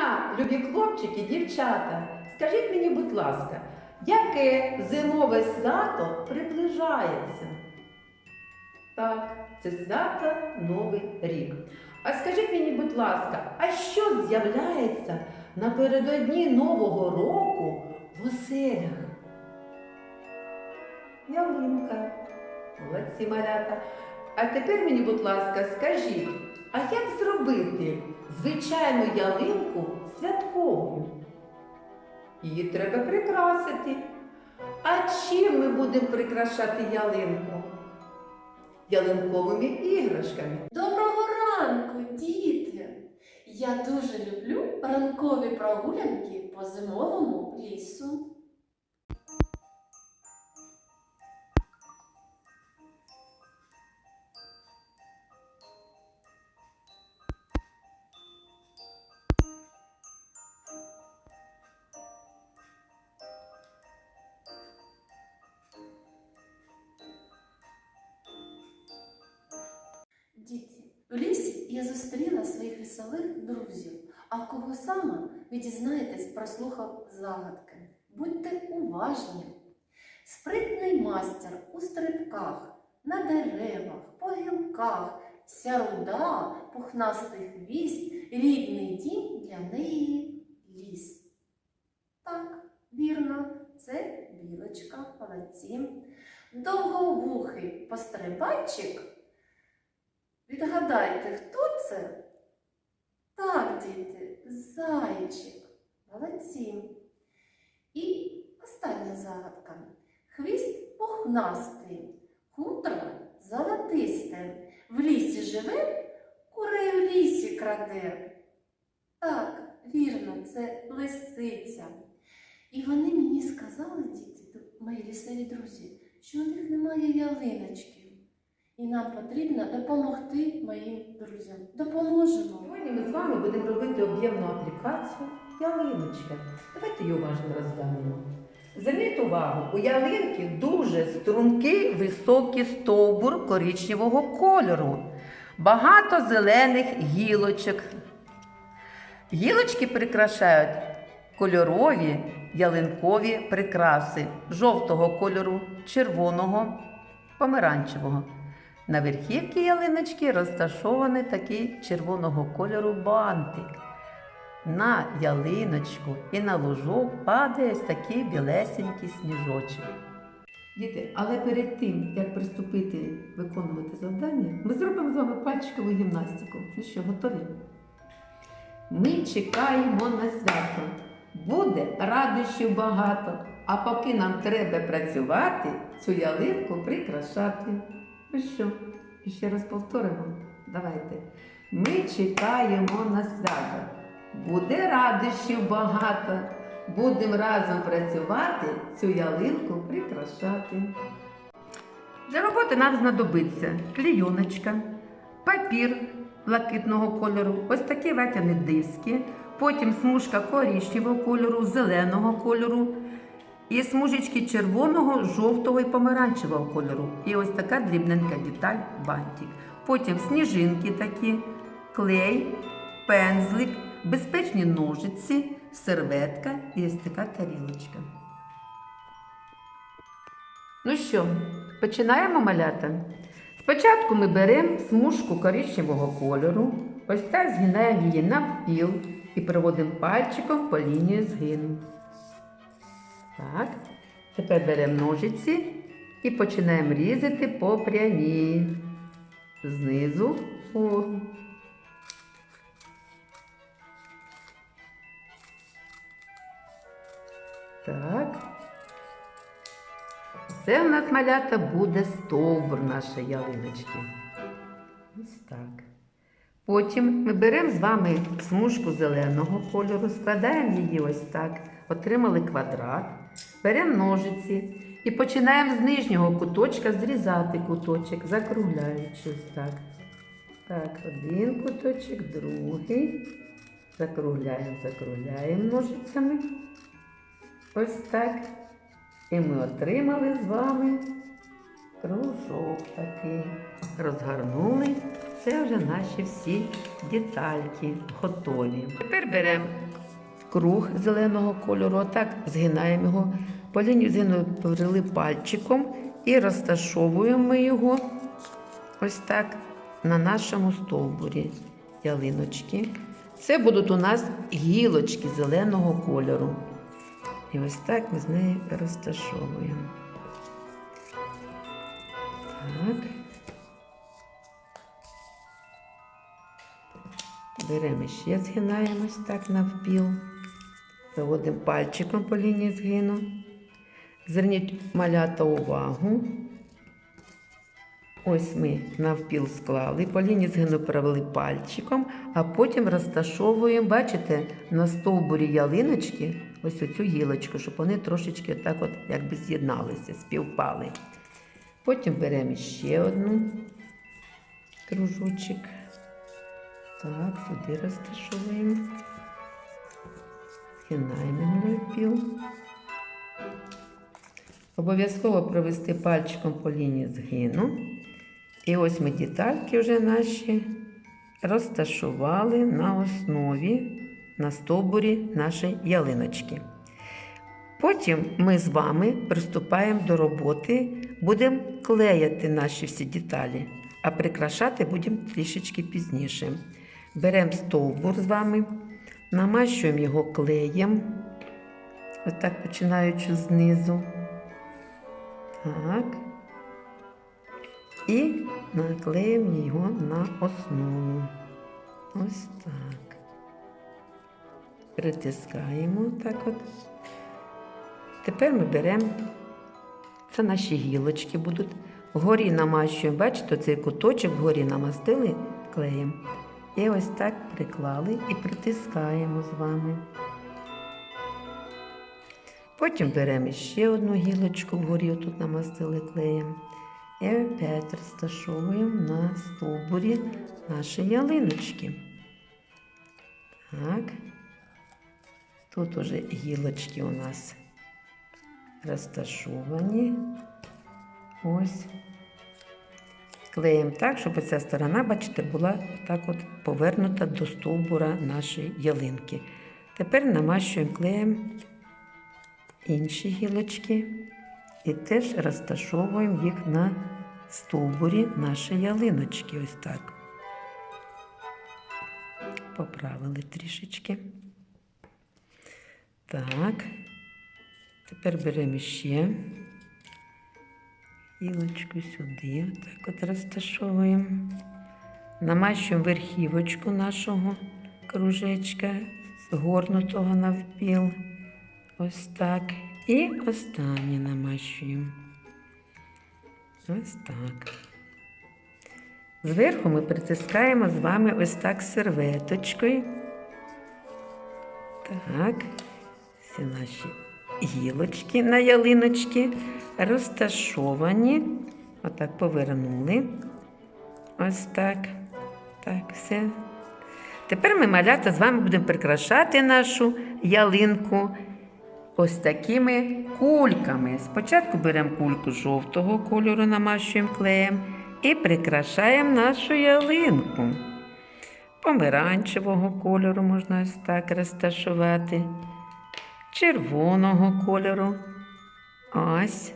дня, любі хлопчики, дівчата. Скажіть мені, будь ласка, яке зимове свято приближається? Так, це свято Новий рік. А скажіть мені, будь ласка, а що з'являється напередодні Нового року в оселях? Ялинка. Молодці малята. А тепер мені, будь ласка, скажіть, а як зробити звичайну ялинку святковою? Її треба прикрасити. А чим ми будемо прикрашати ялинку? Ялинковими іграшками. Доброго ранку, діти! Я дуже люблю ранкові прогулянки по зимовому лісу. Я зустріла своїх лісових друзів, а кого саме ви дізнаєтесь, прослухав загадки. Будьте уважні. Спритний мастер у стрибках, на деревах, по гілках, вся руда, пухнастий хвіст, рідний дім для неї ліс. Так, вірно, це білочка, молодці. Довговухий пострибайчик Відгадайте, хто це? Так, діти, зайчик. Молодці. І остання загадка. Хвіст пухнастий, хутро золотисте. В лісі живе, курей в лісі краде. Так, вірно, це лисиця. І вони мені сказали, діти, мої лісові друзі, що у них немає ялиночки. І нам потрібно допомогти моїм друзям. Допоможемо. Сьогодні ми з вами будемо робити об'ємну аплікацію ялиночка. Давайте її уважно розглянемо. Зверніть увагу, у ялинки дуже стрункий високий стовбур коричневого кольору. Багато зелених гілочок. Гілочки прикрашають кольорові ялинкові прикраси жовтого кольору, червоного, помаранчевого. На верхівці ялиночки розташований такий червоного кольору бантик. На ялиночку і на лужок падає ось такий білесенький сніжочок. Діти, але перед тим, як приступити виконувати завдання, ми зробимо з вами пальчикову гімнастику. Ну що, готові? Ми чекаємо на свято. Буде радощів багато, а поки нам треба працювати, цю ялинку прикрашати. Ну що, ще раз повторимо. Давайте. Ми чекаємо на свято. Буде радощів багато. Будемо разом працювати, цю ялинку прикрашати. Для роботи нам знадобиться клійоночка, папір блакитного кольору, ось такі ватяні диски, потім смужка коричневого кольору, зеленого кольору, і смужечки червоного, жовтого і помаранчевого кольору. І ось така дрібненька деталь бантик. Потім сніжинки такі, клей, пензлик, безпечні ножиці, серветка і ось така тарілочка. Ну що, починаємо малята? Спочатку ми беремо смужку коричневого кольору, ось так згинаємо її навпіл і проводимо пальчиком по лінії згину. Так. Тепер беремо ножиці і починаємо різати по прямій. Знизу вгору. Так. Це в нас малята буде стовбур нашої ялиночки. Ось так. Потім ми беремо з вами смужку зеленого кольору, складаємо її ось так, отримали квадрат, беремо ножиці і починаємо з нижнього куточка зрізати куточок, закругляючи ось так. Так, один куточок, другий. Закругляємо, закругляємо ножицями. Ось так. І ми отримали з вами кружок такий. Розгорнули. Це вже наші всі детальки готові. Тепер беремо круг зеленого кольору, отак згинаємо його. По лінії згину повели пальчиком і розташовуємо ми його ось так на нашому стовбурі ялиночки. Це будуть у нас гілочки зеленого кольору. І ось так ми з нею розташовуємо. Так. Беремо ще згинаємось так навпіл. Проводимо пальчиком по лінії згину. Зверніть малята увагу. Ось ми навпіл склали, по лінії згину провели пальчиком, а потім розташовуємо, бачите, на стовбурі ялиночки ось оцю гілочку, щоб вони трошечки отак от якби з'єдналися, співпали. Потім беремо ще одну кружочок. Так, сюди розташовуємо. Згинаємо навпіл. Обов'язково провести пальчиком по лінії згину. І ось ми детальки вже наші розташували на основі, на стовбурі нашої ялиночки. Потім ми з вами приступаємо до роботи, будемо клеяти наші всі деталі, а прикрашати будемо трішечки пізніше. Беремо стовбур з вами, намащуємо його клеєм, отак починаючи знизу. Так. І наклеїмо його на основу. Ось так. Притискаємо так от. Тепер ми беремо, це наші гілочки будуть. Вгорі намащуємо, бачите, цей куточок вгорі намастили клеєм. І ось так приклали і притискаємо з вами. Потім беремо ще одну гілочку вгорі, тут намастили клеєм. І опять розташовуємо на стовбурі наші ялиночки. Так. Тут уже гілочки у нас розташовані. Ось. Клеїмо так, щоб ця сторона, бачите, була так от повернута до стовбура нашої ялинки. Тепер намащуємо клеєм інші гілочки і теж розташовуємо їх на стовбурі нашої ялиночки. Ось так. Поправили трішечки. Так. Тепер беремо ще гілочку сюди, так от розташовуємо. Намащуємо верхівочку нашого кружечка, згорнутого навпіл. Ось так. І останнє намащуємо. Ось так. Зверху ми притискаємо з вами ось так серветочкою. Так, всі наші гілочки на ялиночки розташовані. Отак повернули. Ось так. Так, все. Тепер ми малята з вами будемо прикрашати нашу ялинку ось такими кульками. Спочатку беремо кульку жовтого кольору, намащуємо клеєм і прикрашаємо нашу ялинку. Помаранчевого кольору можна ось так розташувати. Червоного кольору. Ось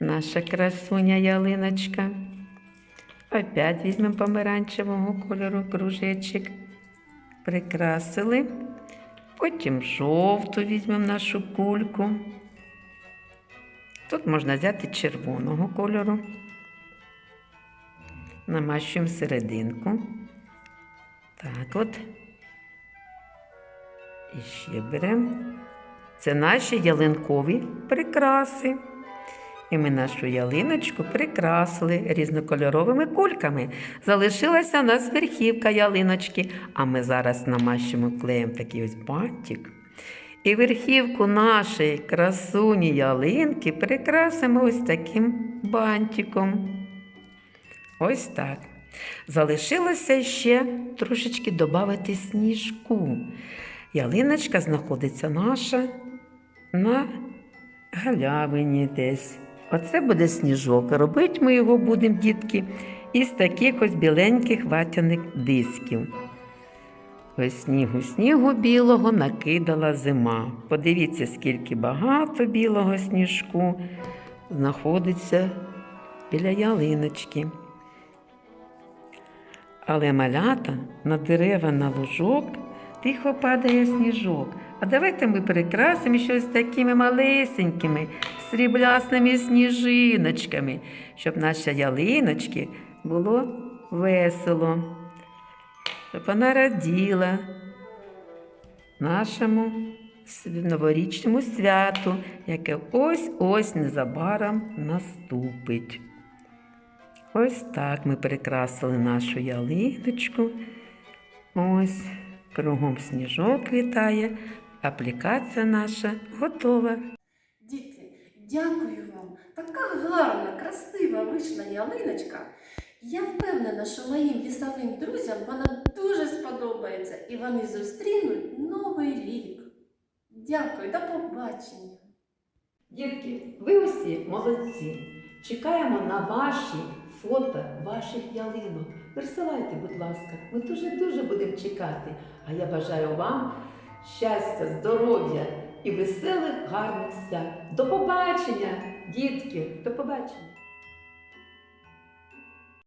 наша красуня ялиночка. Опять візьмемо помаранчевого кольору кружечок. Прикрасили. Потім жовту візьмемо нашу кульку. Тут можна взяти червоного кольору. Намащуємо серединку. Так от. І ще беремо. Це наші ялинкові прикраси. І ми нашу ялиночку прикрасили різнокольоровими кульками. Залишилася у нас верхівка ялиночки, а ми зараз намащимо клеєм такий ось бантик. І верхівку нашої красуні ялинки прикрасимо ось таким бантиком. Ось так. Залишилося ще трошечки додати сніжку. Ялиночка знаходиться наша на галявині десь. Оце буде сніжок. Робити ми його будемо, дітки, із таких ось біленьких ватяних дисків. Ось снігу снігу білого накидала зима. Подивіться, скільки багато білого сніжку знаходиться біля ялиночки. Але малята на дерева на лужок тихо падає сніжок. А давайте ми прикрасимо щось такими малесенькими, сріблясними сніжиночками, щоб наші ялиночки було весело, щоб вона раділа нашому новорічному святу, яке ось-ось незабаром наступить. Ось так ми прикрасили нашу ялиночку. Ось кругом сніжок літає, аплікація наша готова. Діти, дякую вам. Така гарна, красива вийшла ялиночка. Я впевнена, що моїм лісовим друзям вона дуже сподобається і вони зустрінуть новий рік. Дякую, до побачення. Дітки, ви усі молодці. Чекаємо на ваші фото ваших ялинок. Присилайте, будь ласка, ми дуже-дуже будемо чекати. А я бажаю вам щастя, здоров'я і веселих гарних свят. До побачення, дітки, до побачення.